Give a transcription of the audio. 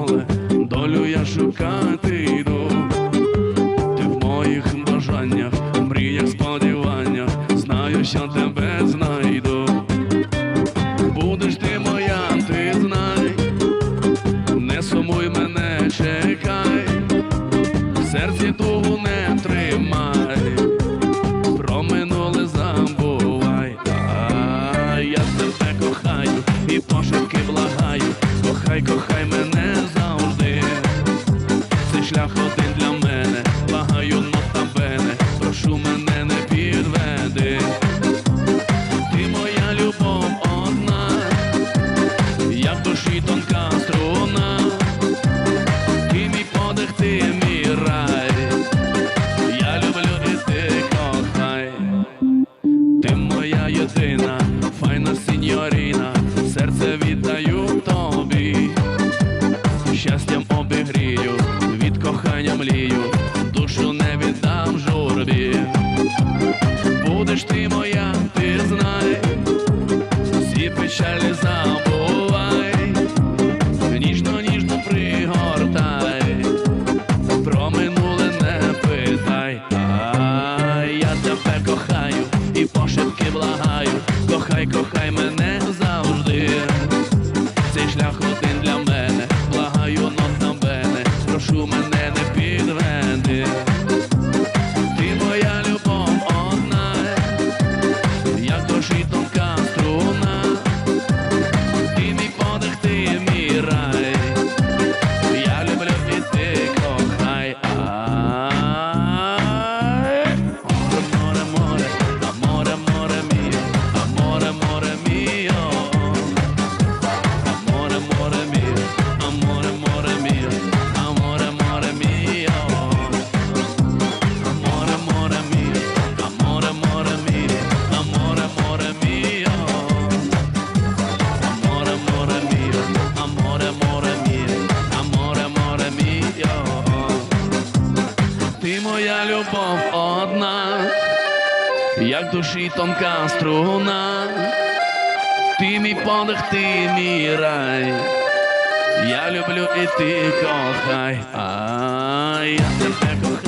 поле, долю я шукати йду, ти в моїх бажаннях, мріях, сподіваннях, знаю, що тебе знайду. Будеш ти моя, ти знай, не сумуй мене, чекай, в серці тугу не тримай. душі тонка струна, і мій подих, ти мій рай, я люблю і ти кохай, ти моя єдина, файна сіньоріна, серце віддаю тобі, щастям обігрію, від кохання млію. моя любов одна, як душі тонка струна, ти мій подих, ти мій рай, я люблю і ти кохай, а я тебе кохаю.